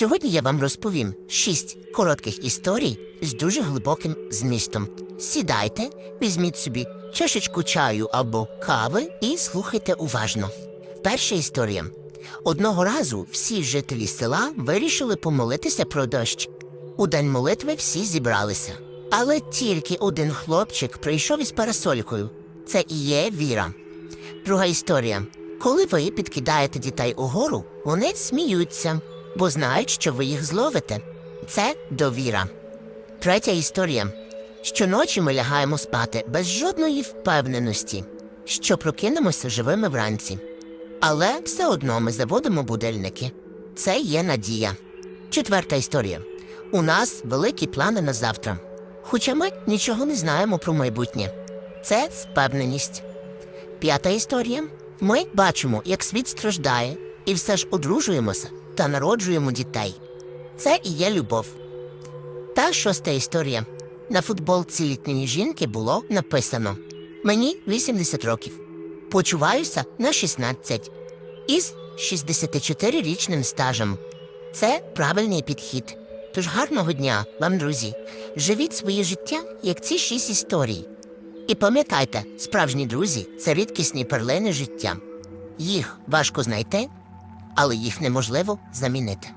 Сьогодні я вам розповім шість коротких історій з дуже глибоким змістом. Сідайте, візьміть собі чашечку чаю або кави і слухайте уважно. Перша історія. Одного разу всі жителі села вирішили помолитися про дощ. У день молитви всі зібралися. Але тільки один хлопчик прийшов із парасолькою. Це і є віра. Друга історія. Коли ви підкидаєте дітей угору, вони сміються, бо знають, що ви їх зловите. Це довіра. Третя історія. Щоночі ми лягаємо спати без жодної впевненості, що прокинемося живими вранці. Але все одно ми заводимо будильники. Це є надія. Четверта історія. У нас великі плани на завтра. Хоча ми нічого не знаємо про майбутнє. Це впевненість. П'ята історія. Ми бачимо, як світ страждає, і все ж одружуємося та народжуємо дітей. Це і є любов. Та шоста історія. На футболці літньої жінки було написано: Мені 80 років. Почуваюся на 16 із 64-річним стажем. Це правильний підхід. Тож гарного дня вам, друзі. Живіть своє життя, як ці шість історій. І пам'ятайте, справжні друзі це рідкісні перлини життя. Їх важко знайти, але їх неможливо замінити.